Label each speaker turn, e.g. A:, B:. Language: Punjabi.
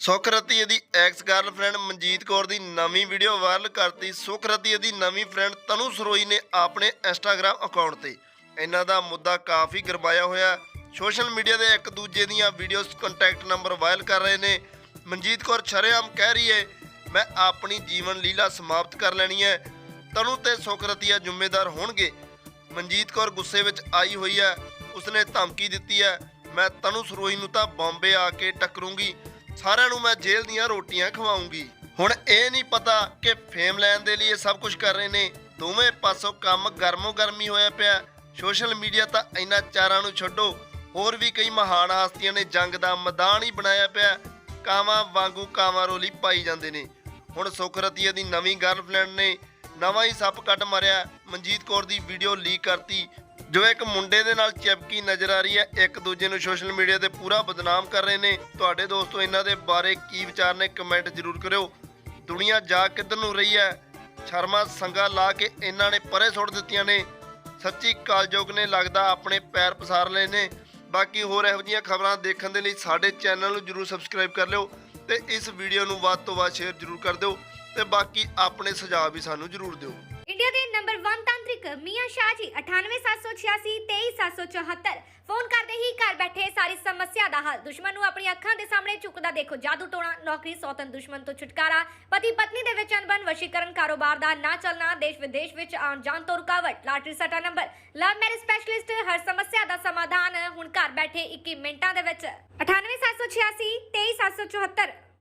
A: ਸੁਖਰਤੀ ਦੀ ਐਕਸ ਗਰਲਫ੍ਰੈਂਡ ਮਨਜੀਤ ਕੌਰ ਦੀ ਨਵੀਂ ਵੀਡੀਓ ਵਾਇਰਲ ਕਰਤੀ। ਸੁਖਰਤੀ ਦੀ ਨਵੀਂ ਫਰੈਂਡ ਤਨੂ ਸਰੋਈ ਨੇ ਆਪਣੇ ਇੰਸਟਾਗ੍ਰam ਅਕਾਊਂਟ ਤੇ। ਇਹਨਾਂ ਦਾ ਮੁੱਦਾ ਕਾਫੀ ਗਰਮਾਇਆ ਹੋਇਆ ਸੋਸ਼ਲ ਮੀਡੀਆ ਦੇ ਇੱਕ ਦੂਜੇ ਦੀਆਂ ਵੀਡੀਓਜ਼ ਕੰਟੈਕਟ ਨੰਬਰ ਵਾਇਰਲ ਕਰ ਰਹੇ ਨੇ। ਮਨਜੀਤ ਕੌਰ ਛਰੇਆਮ ਕਹਿ ਰਹੀ ਹੈ, ਮੈਂ ਆਪਣੀ ਜੀਵਨ ਲੀਲਾ ਸਮਾਪਤ ਕਰ ਲੈਣੀ ਹੈ। ਤਨੂ ਤੇ ਸੁਖਰਤੀਆ ਜ਼ਿੰਮੇਦਾਰ ਹੋਣਗੇ। ਮਨਜੀਤ ਕੌਰ ਗੁੱਸੇ ਵਿੱਚ ਆਈ ਹੋਈ ਹੈ। ਉਸਨੇ ਧਮਕੀ ਦਿੱਤੀ ਹੈ, ਮੈਂ ਤਨੂ ਸਰੋਈ ਨੂੰ ਤਾਂ ਬੰਬੇ ਆ ਕੇ ਟੱਕਰੂੰਗੀ। ਸਾਰਿਆਂ ਨੂੰ ਮੈਂ ਜੇਲ੍ਹ ਦੀਆਂ ਰੋਟੀਆਂ ਖਵਾਉਂਗੀ। ਹੁਣ ਇਹ ਨਹੀਂ ਪਤਾ ਕਿ ਫੇਮ ਲੈਣ ਦੇ ਲਈ ਇਹ ਸਭ ਕੁਝ ਕਰ ਰਹੇ ਨੇ। ਦੋਵੇਂ ਪਾਸੋਂ ਕੰਮ ਗਰਮੋ ਗਰਮੀ ਹੋਇਆ ਪਿਆ। ਸੋਸ਼ਲ ਮੀਡੀਆ ਤਾਂ ਇਹਨਾਂ ਚਾਰਾਂ ਨੂੰ ਛੱਡੋ। ਹੋਰ ਵੀ ਕਈ ਮਹਾਨ ਹਸਤੀਆਂ ਨੇ ਜੰਗ ਦਾ ਮੈਦਾਨ ਹੀ ਬਣਾਇਆ ਪਿਆ। ਕਾਵਾਂ ਵਾਂਗੂ ਕਾਵਾਂ ਰੋਲੀ ਪਾਈ ਜਾਂਦੇ ਨੇ। ਹੁਣ ਸੁਖਰਤੀਆ ਦੀ ਨਵੀਂ ਗਰਲਫ੍ਰੈਂਡ ਨੇ ਨਵਾਂ ਹੀ ਸੱਪ ਕੱਟ ਮਾਰਿਆ। ਮਨਜੀਤ ਕੌਰ ਦੀ ਵੀਡੀਓ ਲੀਕ ਕਰਤੀ। ਜੋ ਇੱਕ ਮੁੰਡੇ ਦੇ ਨਾਲ ਚਿਪਕੀ ਨਜ਼ਰ ਆ ਰਹੀ ਹੈ, ਇੱਕ ਦੂਜੇ ਨੂੰ ਸੋਸ਼ਲ ਮੀਡੀਆ ਤੇ ਪੂਰਾ ਬਦਨਾਮ ਕਰ ਰਹੇ ਨੇ। ਤੁਹਾਡੇ ਦੋਸਤੋ, ਇਹਨਾਂ ਦੇ ਬਾਰੇ ਕੀ ਵਿਚਾਰ ਨੇ ਕਮੈਂਟ ਜ਼ਰੂਰ ਕਰਿਓ। ਦੁਨੀਆ ਜਾ ਕਿੱਧਰ ਨੂੰ ਰਹੀ ਹੈ? ਸ਼ਰਮਾ ਸੰਗਾ ਲਾ ਕੇ ਇਹਨਾਂ ਨੇ ਪਰੇ ਸੁੱਟ ਦਿੱਤੀਆਂ ਨੇ। ਸੱਚੀ ਕਾਲਜੋਗ ਨੇ ਲੱਗਦਾ ਆਪਣੇ ਪੈਰ ਪਸਾਰ ਲਏ ਨੇ। ਬਾਕੀ ਹੋਰ ਇਹੋ ਜਿਹੀਆਂ ਖਬਰਾਂ ਦੇਖਣ ਦੇ ਲਈ ਸਾਡੇ ਚੈਨਲ ਨੂੰ ਜਰੂਰ ਸਬਸਕ੍ਰਾਈਬ ਕਰ ਲਿਓ ਤੇ ਇਸ ਵੀਡੀਓ ਨੂੰ ਵੱਧ ਤੋਂ ਵੱਧ ਸ਼ੇਅਰ ਜਰੂਰ ਕਰ ਦਿਓ ਤੇ ਬਾਕੀ ਆਪਣੇ ਸੁਝਾਅ ਵੀ ਸਾਨੂੰ ਜਰੂਰ ਦਿਓ।
B: ਇੰਡੀਆ ਦੇ ਨੰਬਰ 1 ਤਾਂਤਰਿਕ ਮੀਆਂ ਸ਼ਾਹ ਜੀ 98786 23774 ਫੋਨ ਕਰਦੇ ਹੀ ਘਰ ਬੈਠੇ ਸਾਰੀ ਸਮੱਸਿਆ ਦਾ ਹੱਲ। ਦੁਸ਼ਮਣ ਨੂੰ ਆਪਣੀ ਅੱਖਾਂ ਦੇ ਸਾਹਮਣੇ ਝੁਕਦਾ ਦੇਖੋ। ਜਾਦੂ ਟੋਣਾ, ਨੌਕਰੀ ਸੌਤਨ ਦੁਸ਼ਮਣ ਤੋਂ ਛੁਟਕਾਰਾ। ਪਤੀ ਪਤਨੀ ਦੇ ਵਿੱਚ ਅਨਬਨ ਵਸ਼ੀਕਰਨ ਕਾਰੋਬਾਰ ਦਾ ਨਾ ਚੱਲਣਾ, ਦੇਸ਼ ਵਿਦੇਸ਼ ਵਿੱਚ ਆਉਣ ਜਾਣ ਤੋਂ ਰੁਕਾਵਟ। ਲਾਟਰੀ ਸੱਟਾ ਨੰਬਰ ਲਵ ਮੈਰਿਜ ਸਪੈਸ਼ਲਿਸਟ ਹਰ ਸਮੱਸਿਆ ਦਾ ਸਮਾਧਾਨ। ਹੁਣ ਘਰ ਬੈਠੇ 21 ਮਿੰਟਾਂ ਦੇ ਵਿੱਚ। 98786 23774